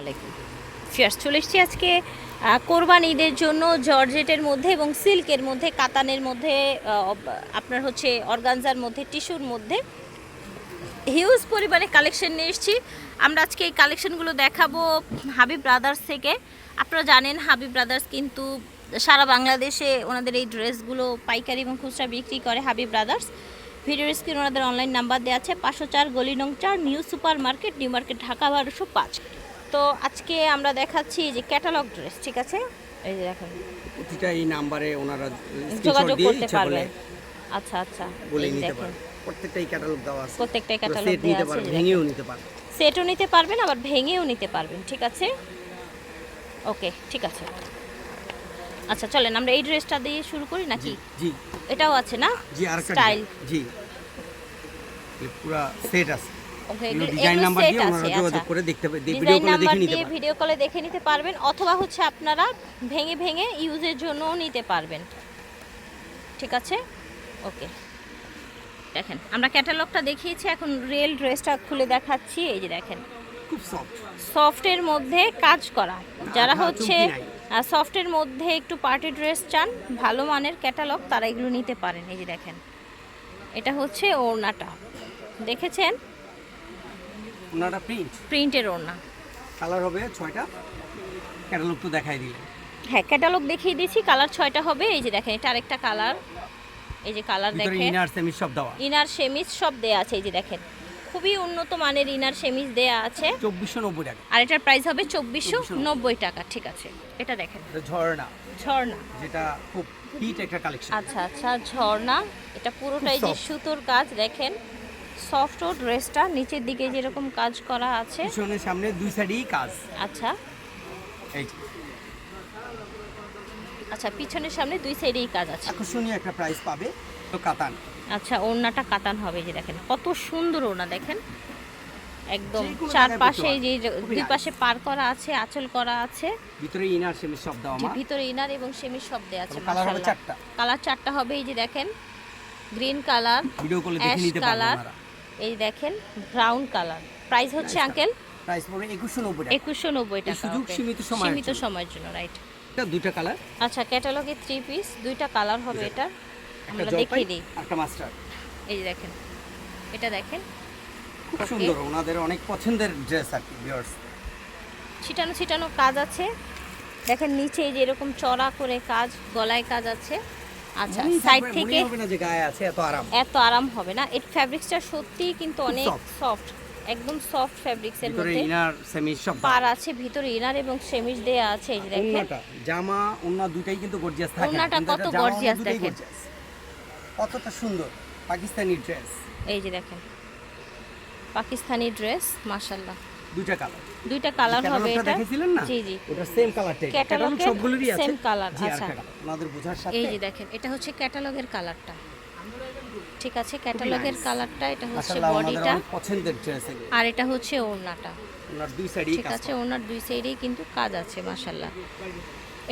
আলাইকুম ফিয়ার্স চলে এসছি আজকে কোরবান ঈদের জন্য জর্জেটের মধ্যে এবং সিল্কের মধ্যে, কাতানের মধ্যে আপনার হচ্ছে অর্গানজার মধ্যে, টিস্যুর মধ্যে। হিউজ পরিমাণে কালেকশন নিয়ে এসেছি। আমরা আজকে এই কালেকশনগুলো দেখাবো হাবিব ব্রাদার্স থেকে। আপনারা জানেন, হাবিব ব্রাদার্স কিন্তু সারা বাংলাদেশে ওনাদের এই ড্রেসগুলো, পাইকারি এবং খুচরা বিক্রি করে হাবিব ব্রাদার্স। ভিডিও স্ক্রিন ওনাদের অনলাইন নাম্বার দেওয়া আছে, পাঁচশো চার গলি নং চার, new super market new market, Dhaka বারোশো পাঁচ। তো আজকে আমরা দেখাচ্ছি যে ক্যাটালগ ড্রেস ঠিক আছে? এই যে দেখেন। প্রতিটা এই নাম্বারে ওনারা যোগাযোগ করতে পারবেন আচ্ছা আচ্ছা। বলে নিতে দেখেন। পারে প্রত্যেকটাই ক্যাটালগ দেওয়া আছে। প্রত্যেকটাই ক্যাটালগ নিতে আছে পারে এই যে ভেঙেও নিতে পারে সেটও নিতে পারবেন আবার ভেঙেও নিতে পারবেন ঠিক আছে? ওকে ঠিক আছে। আচ্ছা চলেন আমরা এই ড্রেসটা দিয়ে শুরু করি নাকি? জি এটাও আছে না? জি আর স্টাইল জি। পুরো সেট আছে। ডিজাইন নাম্বার দিয়ে আছে যোগাযোগ আচ্ছা। করে দেখতে ভিডিও দেখে নিতে ভিডিও কলে দেখে নিতে পারবেন অথবা হচ্ছে আপনারা ভেঙে ভেঙে ইউজের জন্যও নিতে পারবেন। ঠিক আছে? ওকে। দেখেন আমরা ক্যাটালগটা দেখিয়েছি এখন রিয়েল ড্রেসটা খুলে দেখাচ্ছি এই যে দেখেন। খুব সফট সফটের মধ্যে কাজ করা। যারা হচ্ছে সফটের মধ্যে একটু পার্টি ড্রেস চান ভালো মানের ক্যাটালগ তারা এগুলো নিতে পারেন এই যে দেখেন। এটা হচ্ছে ওড়নাটা। দেখেছেন? ওনারা প্রিন্ট প্রিন্টের ওড়না। কালার হবে ছয়টা? ক্যাটালগ তো দেখাই দিলেন হ্যাঁ ক্যাটালগ দেখিয়ে দিয়েছি কালার ছয়টা হবে। এই যে দেখেন এটা আরেকটা কালার এই যে কালার দেখেন। ইনার সেমি সব দেওয়া। ইনার সেমিজ সব দেয়া আছে এই যে দেখেন। খুবই উন্নত মানের ইনার সেমিজ দেয়া আছে। চব্বিশশো নব্বই টাকা। আর এটার প্রাইস হবে চব্বিশশো নব্বই টাকা ঠিক আছে। এটা দেখেন। ঝর্ণা। ঝর্ণা। যেটা খুব হিট একটা কালেকশন আচ্ছা আচ্ছা ঝর্ণা। এটা পুরোটাই যে। সুতোর কাজ দেখেন। সফট ও ড্রেসটা নিচের দিকে যেরকম কাজ করা আছে। পিছনের সামনে দুই সাইডেই কাজ। আচ্ছা। এই আচ্ছা পিছনের সামনে দুই সাইডেই কাজ আছে। আকর্ষণীয় একটা প্রাইস পাবে তো কাতান। আচ্ছা ওড়নাটা কাতান হবে যে দেখেন। কত সুন্দর ওড়না দেখেন। একদম চারপাশে যে দুই পাশে পার করা আছে আঁচল করা আছে। ভিতরে ইনার সেমি দেওয়া যে ভিতরে ইনার এবং সেমি দেওয়া আছে কালার। চারটা। কালার চারটা হবে এই যে দেখেন। গ্রিন কালার ভিডিও কলে দেখে নিতে পারবেন এই দেখেন ব্রাউন কালার প্রাইস হচ্ছে আঙ্কেল প্রাইস পড়বে একুশশো নব্বই টাকা। একুশশো নব্বই এই টাকা সুযোগ সীমিত সময়ের সীমিত জন্য। সময়ের জন্য রাইট এটা দুইটা কালার আচ্ছা ক্যাটালগে থ্রি পিস দুইটা কালার হবে এটা। আমরা দেখিয়ে দিই। একটা মাস্টার এই দেখেন এটা দেখেন। খুব সুন্দর ওনাদের অনেক পছন্দের ড্রেস আর কি ভিউয়ার্স ছিটানো ছিটানো কাজ আছে। দেখেন নিচে এই যে এরকম চড়া করে কাজ গলায় কাজ আছে। আচ্ছা সাইড থেকে এত আরাম। এত আরাম হবে না। এর ফ্যাব্রিক্সটা সত্যিই কিন্তু অনেক সফট একদম সফট ফ্যাব্রিক্সের ভিতরে মধ্যে। ইনার সেমি সব পার আছে ভিতরে ইনার এবং সেমিজ দেয়া আছে এই দেখেন। ওন্নাটা জামা ওন্না দুটাই কিন্তু গর্জিয়াস থাকে। কিন্তু কত দুটোই দেখেন। কতটা সুন্দর পাকিস্তানি ড্রেস এই যে দেখেন পাকিস্তানি ড্রেস মাশাল্লাহ দুইটা কালার দুইটা কালার হবে এটা। দেখেছিলেন না? জি জি। ওটা সেম কালারটাই ক্যাটালগ সবগুলোরই আছে। colour, জি, আচ্ছা। আরেকটা বোঝার সাথে এই যে দেখেন এটা হচ্ছে ক্যাটালগের কালারটা ঠিক আছে ক্যাটালগের কালারটা এটা হচ্ছে বডিটা। পছন্দের ড্রেস আর এটা হচ্ছে ওড়নাটা। ওনার দুই সাইডেই ঠিক কাজ আছে ওনার দুই সাইডেই কিন্তু কাজ আছে মাশাল্লাহ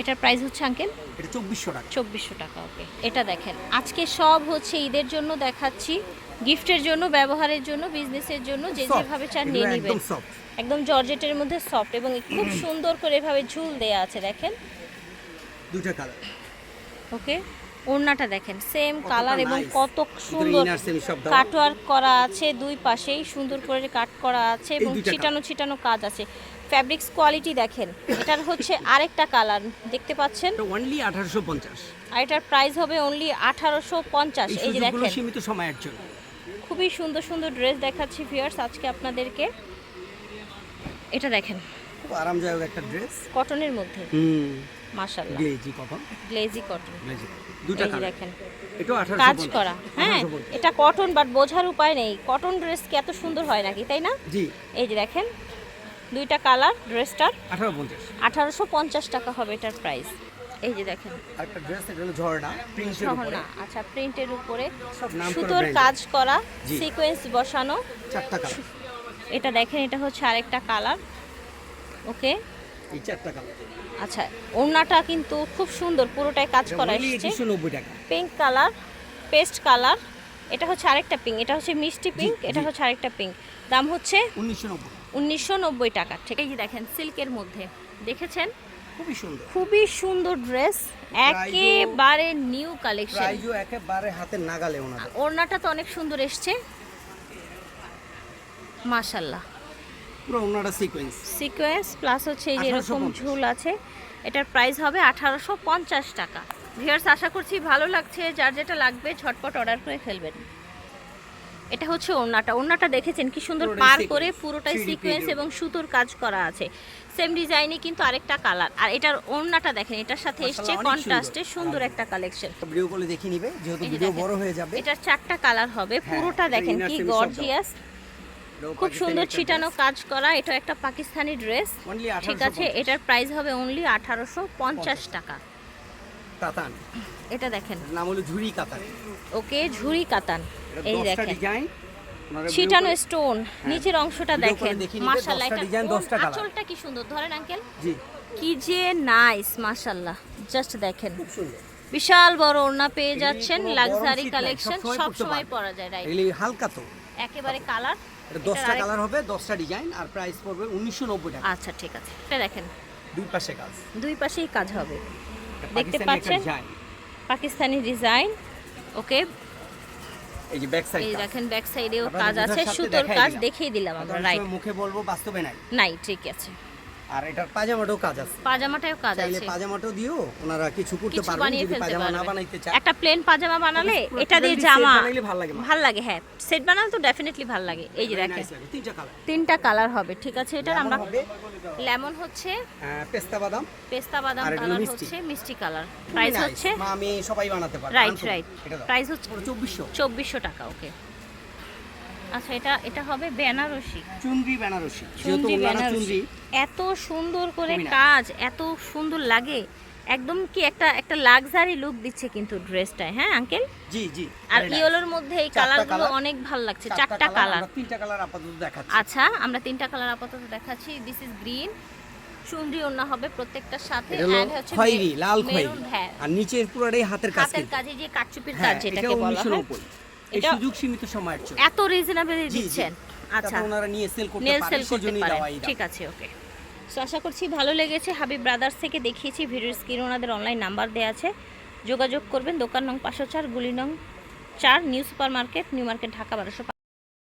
এটার প্রাইস হচ্ছে আঙ্কেল এটা চব্বিশশো টাকা। চব্বিশশো টাকা ওকে এটা দেখেন আজকে সব হচ্ছে ঈদের জন্য দেখাচ্ছি। গিফটের জন্য ব্যবহারের জন্য বিজনেসের জন্য যে যেভাবে চান নিয়ে নেবেন। একদম জর্জেটের মধ্যে সফট এবং খুব সুন্দর করে এভাবে ঝুল দেয়া আছে দেখেন। দুইটা কালার ওকে ওড়নাটা দেখেন সেম কালার এবং কত সুন্দর। কাটওয়ার্ক করা আছে দুই পাশেই সুন্দর করে কাট করা আছে এবং ছিটানো ছিটানো কাজ আছে। ফ্যাব্রিক্স কোয়ালিটি দেখেন এটার হচ্ছে আরেকটা কালার দেখতে পাচ্ছেন? অনলি আঠারোশো পঞ্চাশ। আর এটার প্রাইস হবে অনলি আঠারোশো পঞ্চাশ এই এই যে দেখেন। সীমিত সময়ের জন্য। খুবই সুন্দর সুন্দর ড্রেস দেখাচ্ছি ভিউয়ার্স আজকে আপনাদেরকে। এটা দেখেন খুব আরামদায়ক একটা ড্রেস কটনের মধ্যে। হুম। মাশাল্লাহ glazy cotton glazy cotton glazy দুটা কালার দেখেন এটাও আঠারোশো কাজ করা হ্যাঁ? এটা কটন বাট বোঝার উপায় নেই। কটন ড্রেস কি এত সুন্দর হয় নাকি তাই না? জি। এই যে দেখেন দুইটা কালার ড্রেসটার আঠারো পঞ্চাশ। আঠারোশো পঞ্চাশ টাকা হবে এটার প্রাইস এই যে দেখেন। আরেকটা ড্রেস এটা হলো ঝর্ণা প্রিন্টের উপরে। আচ্ছা প্রিন্টের উপরে সুতোর কাজ করা সিকোয়েন্স বসানো। চারটা কালার এটা দেখেন এটা হচ্ছে আরেকটা কালার ওকে এই চারটা কালার আচ্ছা ওড়নাটা কিন্তু খুব সুন্দর পুরোটাই কাজ করা এসেছে। পিঙ্ক কালার পেস্ট কালার এটা হচ্ছে আরেকটা পিঙ্ক এটা হচ্ছে মিষ্টি পিঙ্ক এটা হচ্ছে আরেকটা পিঙ্ক দাম হচ্ছে উনিশশো নব্বই। উনিশশো নব্বই টাকা ঠিক। এই দেখেন সিল্কের মধ্যে। দেখেছেন? খুবই সুন্দর। খুবই সুন্দর ড্রেস একেবারে নিউ কালেকশন প্রাইজও একেবারে হাতের নাগালে ওনাদের। ওড়নাটা তো অনেক সুন্দর এসছে। মাশাল্লাহ পুরো ওনারা সিকোয়েন্স সিকোয়েন্স প্লাস হচ্ছে এই যে এরকম ঝুল আছে। এটার প্রাইস হবে আঠারোশো পঞ্চাশ টাকা। ভিউয়ার্স আশা করছি ভালো লাগছে। যার যেটা লাগবে ঝটপট অর্ডার করে ফেলবেন। এটা হচ্ছে ওড়নাটা। ওড়নাটা দেখেছেন কি সুন্দর পার করে পুরোটাই সিকোয়েন্স এবং সুতোর কাজ করা আছে। সেম ডিজাইনে কিন্তু আরেকটা কালার। আর এটার ওড়নাটা দেখেন এটার সাথে এসছে কন্ট্রাস্টে সুন্দর। সুন্দর একটা কালেকশন। ভিডিও কলে দেখিয়ে নিবে যেহেতু ভিডিও বড় হয়ে যাবে। এটার চারটা কালার হবে। হ্যাঁ, পুরোটা দেখেন কি। গর্জিয়াস খুব সুন্দর ছিটানো কাজ করা। এটা একটা পাকিস্তানি ড্রেস ঠিক আছে এটার প্রাইস হবে অনলি আঠারোশো পঞ্চাশ টাকা। কাতান। এটা দেখেন। নাম হলো ঝুরি কাতান। ওকে ঝুরি কাতান। এই দেখেন। ছিটানো স্টোন নিচের অংশটা দেখেন। মাশাআল্লাহ 10টা এটা 10টা। আঁচলটা কি সুন্দর? ধরেন আঙ্কেল জি। কি যে নাইস মাশাআল্লাহ। জাস্ট দেখেন। খুব সুন্দর। বিশাল বড় ওড়না পেয়ে যাচ্ছেন লাক্সারি কালেকশন সব সময় পরা যায় রাইট এগুলি হালকা তো। একেবারে কালার এটা দশটা কালার হবে দশটা ডিজাইন আর প্রাইস পড়বে উনিশশো নব্বই টাকা। আচ্ছা ঠিক আছে। এটা দেখেন। দুই পাশে কাজ। দুই পাশেই কাজ হবে। দেখতে পাচ্ছেন? পাকিস্তানি ডিজাইন ওকে এই যে ব্যাক সাইড এই দেখেন ব্যাক সাইডেও কাজ আছে সুতোর কাজ দেখিয়ে দিলাম আমরা রাইট মুখে বলব বাস্তবে নাই। নাই ঠিক আছে। আর এটার পাজামাটাও কাজ আছে। পাজামাটাও কাজ আছে। পাজামাটাও দিও ওনারা কিছু করতে পারবেন যদি পাজামা না বানাইতে চায় একটা প্লেন পাজামা বানালে এটা দিয়ে জামা বানাইলে ভালো লাগে। ভালো লাগে হ্যাঁ। সেট বানালে তো ডেফিনেটলি ভালো লাগে। এই যে দেখেন তিনটা কালার তিনটা কালার হবে ঠিক আছে? লেমন আমরা লেমন হচ্ছে পেস্তা বাদাম। পেস্তা বাদাম কালার হচ্ছে মিষ্টি কালার প্রাইস হচ্ছে আমি সবাই বানাতে পারব। রাইট রাইট প্রাইস হচ্ছে পুরো চব্বিশশো। চব্বিশশো টাকা ওকে আচ্ছা এটা এটা হবে বেনারসি। চুনরি বেনারসি যেহেতু ওনারা চুনরি। এত সুন্দর করে কাজ এত সুন্দর লাগে। একদম কি একটা একটা লাক্সারি লুক দিচ্ছে কিন্তু ড্রেসটায় হ্যাঁ আঙ্কেল জি জি আর ইয়েলোর মধ্যে এই কালারগুলো অনেক ভালো লাগছে। চারটা কালার তিনটা কালার আপাতত দেখাচ্ছি। আচ্ছা আমরা তিনটা কালার আপাতত দেখাচ্ছি। দিস ইজ গ্রিন চুনরি ওড়না হবে প্রত্যেকটার সাথে and হচ্ছে খয়েরি লাল খয়েরি। হ্যাঁ। আর নিচের পুরোটাই হাতের কাজ হাতের কাজে যে কাটচুপির হ্যাঁ কাজ যেটাকে বলা হয়। এই সুযোগ সীমিত সময়ের জন্য। এত রিজনেবল। দিচ্ছেন। আচ্ছা। ওনারা নিয়ে সেল করতে সেজন্যই দেওয়া ঠিক আছে ওকে সো আশা করছি ভালো লেগেছে। হাবিব ব্রাদার্স থেকে দেখিয়েছি ভিডিওর স্ক্রিনে ওনাদের অনলাইন নাম্বার দেওয়া আছে। যোগাযোগ করবেন দোকান নং পাঁচশো চার গুলি নং চার new super market new market Dhaka বারোশো